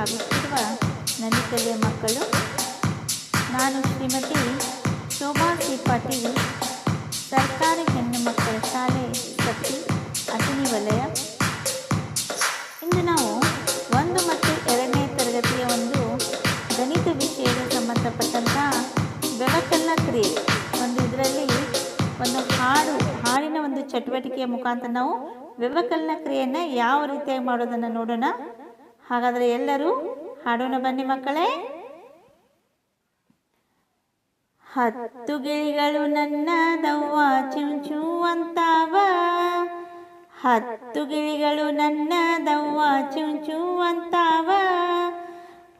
ಸಾಗುತ್ತಿರುವ ನನಿಕಲೆ ಮಕ್ಕಳು, ನಾನು ಶ್ರೀಮತಿ ಶೋಭಾ ಸಿ ಪಾಟೀಲ್, ಸರ್ಕಾರಿ ಹೆಣ್ಣು ಮಕ್ಕಳ ಶಾಲೆ ಸತಿ ಅತಿನಿ ವಲಯ. ಇಂದು ನಾವು ಒಂದು ಮತ್ತು ಎರಡನೇ ತರಗತಿಯ ಒಂದು ಗಣಿತ ವಿಷಯಕ್ಕೆ ಸಂಬಂಧಪಟ್ಟಂಥ ಬೆಳಕನ್ನ ಕ್ರಿಯೆ. ಒಂದು ಇದರಲ್ಲಿ ಒಂದು ಹಾಡು, ಹಾಡಿನ ಒಂದು ಚಟುವಟಿಕೆಯ ಮುಖಾಂತರ ನಾವು ವ್ಯವಕಲನ ಕ್ರಿಯೆಯನ್ನು ಯಾವ ರೀತಿಯಾಗಿ ಮಾಡೋದನ್ನು ನೋಡೋಣ. ಹಾಗಾದರೆ ಎಲ್ಲರೂ ಹಾಡೋಣ ಬನ್ನಿ ಮಕ್ಕಳೇ. ಹತ್ತು ಗಿಳಿಗಳು ನನ್ನ ದವ್ವ ಚುಂಚು ಅಂತಾವ. ಹತ್ತು ಗಿಳಿಗಳು ನನ್ನ ದವ್ವ ಚುಂಚು ಅಂತಾವ.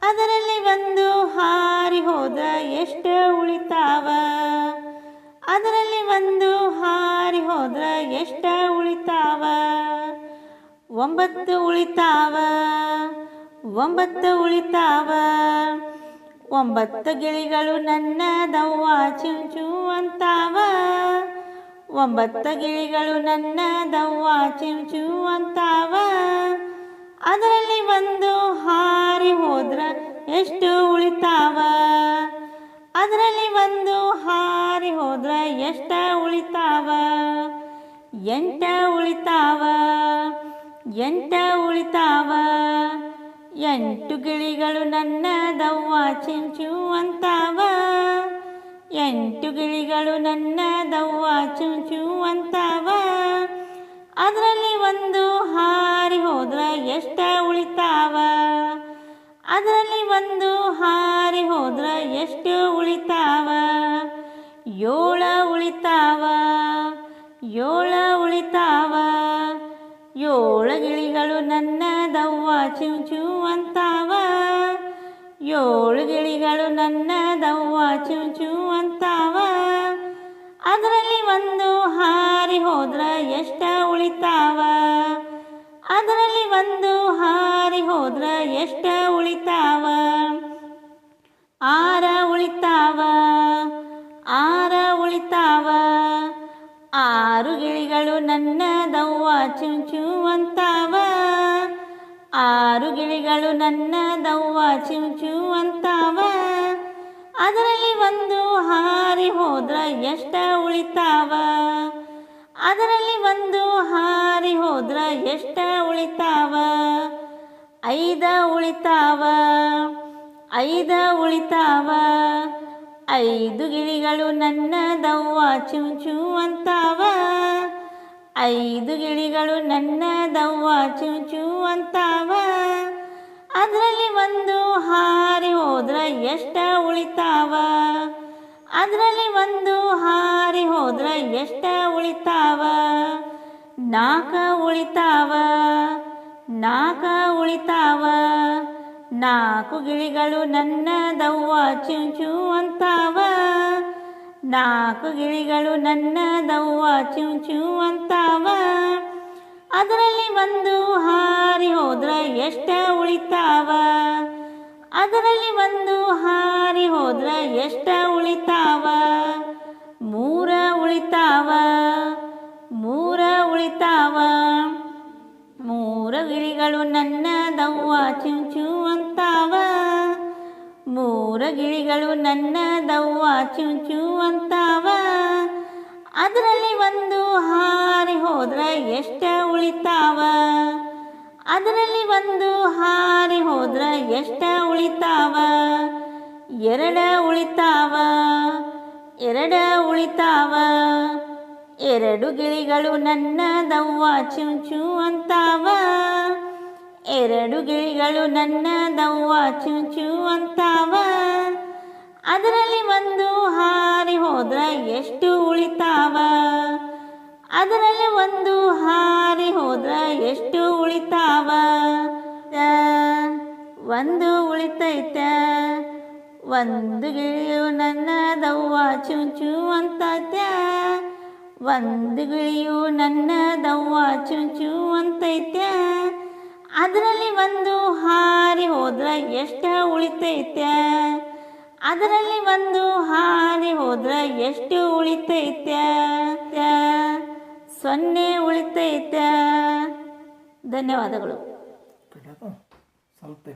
ಅದರಲ್ಲಿ ಒಂದು ಹಾರಿ ಹೋದ ಎಷ್ಟು ಉಳಿತಾವ. ಅದರಲ್ಲಿ ಒಂದು ಹಾರಿ ಹೋದ್ರ ಎಷ್ಟ ಉಳಿತಾವ. ಒಂಬತ್ತು ಉಳಿತಾವ ಒಂಬತ್ತು ಉಳಿತಾವ. ಒಂಬತ್ತು ಗಿಳಿಗಳು ನನ್ನ ದವ್ವ ಚಿಂಚು ಅಂತಾವ. ಒಂಬತ್ತು ಗಿಳಿಗಳು ನನ್ನ ದವ್ವ ಚಿಂಚು ಅಂತಾವ. ಅದರಲ್ಲಿ ಒಂದು ಹಾರಿ ಹೋದ್ರ ಎಷ್ಟು ಉಳಿತಾವ? ಅದರಲ್ಲಿ ಒಂದು ಹಾರಿ ಹೋದ್ರ ಎಷ್ಟ ಉಳಿತಾವ? ಎಂಟ ಉಳಿತಾವ. ಎಂಟ ಉಳಿತಾವ? ಎಂಟು ಗಿಳಿಗಳು ನನ್ನ ದವ್ವ ಚಿಂಚು ಅಂತಾವ? ಎಂಟು ಗಿಳಿಗಳು ನನ್ನ ದವ್ವ ಚುಂಚು ಅಂತಾವ? ಅದರಲ್ಲಿ ಒಂದು ಹಾರಿ ಹೋದ್ರ ಎಷ್ಟ ಉಳಿತಾವ? ಅದರಲ್ಲಿ ಒಂದು ಹಾರಿ ಹೋದ್ರ ಎಷ್ಟು ಉಳಿತಾವ? ಏಳ ಉಳಿತಾವ? ಏಳು ಗಿಳಿಗಳು ನನ್ನ ದವ್ವ ಚುಂಚು ಅಂತಾವ ಏಳು ಗಿಳಿಗಳು ನನ್ನ ದವ್ವ ಅಂತಾವ ಅದರಲ್ಲಿ ಒಂದು ಹಾರಿ ಹೋದ್ರ ಎಷ್ಟ ಉಳಿತಾವ? ಅದರಲ್ಲಿ ಒಂದು ಹಾರಿ ಹೋದ್ರ ಎಷ್ಟ ಉಳಿತಾವ? ದವ್ವ ಚುಂಚು ಅಂತಾವ ಆರು ಗಿಳಿಗಳು ನನ್ನ ದವ್ವ ಚುಂಚು ಅಂತಾವ ಅದರಲ್ಲಿ ಒಂದು ಹಾರಿ ಹೋದ್ರ ಎಷ್ಟ ಉಳಿತಾವ? ಅದರಲ್ಲಿ ಒಂದು ಹಾರಿ ಹೋದ್ರ ಎಷ್ಟ ಉಳಿತಾವ? ಐದ ಉಳಿತಾವ? ಐದ ಉಳಿತಾವ? ಐದು ಗಿಳಿಗಳು ನನ್ನ ದವ್ವ ಚುಂಚು ಅಂತಾವ ಐದು ಗಿಳಿಗಳು ನನ್ನ ದವ್ವ ಚುಚು ಅಂತಾವ. ಅದರಲ್ಲಿ ಒಂದು ಹಾರಿ ಹೋದ್ರ ಎಷ್ಟ ಉಳಿತಾವ? ಅದರಲ್ಲಿ ಒಂದು ಹಾರಿ ಹೋದ್ರ ಎಷ್ಟ ಉಳಿತಾವ? ನಾಕ ಉಳಿತಾವ? ನಾಕ ಉಳಿತಾವ? ನಾಲ್ಕು ಗಿಳಿಗಳು ನನ್ನ ದವ್ವ ಚುಚು ಅಂತಾವ. ನಾಲ್ಕು ಗಿಳಿಗಳು ನನ್ನ ದವ್ವ ಚುಂಚು ಅಂತಾವ ಅದರಲ್ಲಿ ಒಂದು ಹಾರಿ ಹೋದ್ರ ಎಷ್ಟ ಉಳಿತಾವ. ಅದರಲ್ಲಿ ಒಂದು ಹಾರಿ ಹೋದ್ರ ಎಷ್ಟ ಉಳಿತಾವ. ಮೂರ ಉಳಿತಾವ. ಮೂರ ಉಳಿತಾವ. ಮೂರ ಗಿಳಿಗಳು ನನ್ನ ದವ್ವ ಚೂ ಅಂತಾವ ಮೂರ ಗಿಳಿಗಳು ನನ್ನ ದವ್ವ ಚುಂಚು ಅಂತಾವ. ಅದರಲ್ಲಿ ಒಂದು ಹಾರಿ ಹೋದ್ರ ಎಷ್ಟ ಉಳಿತಾವ. ಅದರಲ್ಲಿ ಒಂದು ಹಾರಿ ಹೋದ್ರ ಎಷ್ಟ ಉಳಿತಾವ. ಎರಡ ಉಳಿತಾವ ಎರಡ ಉಳಿತಾವ. ಎರಡು ಗಿಳಿಗಳು ನನ್ನ ದವ್ವ ಚುಂಚು ಅಂತಾವ. ಎರಡು ಗಿಳಿಗಳು ನನ್ನ ದವ್ವ ಚುಂಚು ಅಂತಾವ. ಅದರಲ್ಲಿ ಒಂದು ಹಾರಿ ಹೋದ್ರ ಎಷ್ಟು ಉಳಿತಾವ? ಅದರಲ್ಲಿ ಒಂದು ಹಾರಿ ಹೋದ್ರ ಎಷ್ಟು ಉಳಿತಾವ? ಒಂದು ಉಳಿತೈತ. ಒಂದು ಗಿಳಿಯು ನನ್ನ ದವ್ವ ಚುಂಚು ಅಂತೈತ. ಒಂದು ಗಿಳಿಯು ನನ್ನ ದವ್ವ ಚುಂಚು ಅಂತೈತೆ. ಅದರಲ್ಲಿ ಒಂದು ಹಾರಿ ಹೋದ್ರೆ ಎಷ್ಟು ಉಳಿತೈತೆ? ಅದರಲ್ಲಿ ಒಂದು ಹಾರಿ ಹೋದ್ರೆ ಎಷ್ಟು ಉಳಿತೈತೆ? ಸೊನ್ನೆ ಉಳಿತೈತೆ. ಧನ್ಯವಾದಗಳು. ಸ್ವಲ್ಪ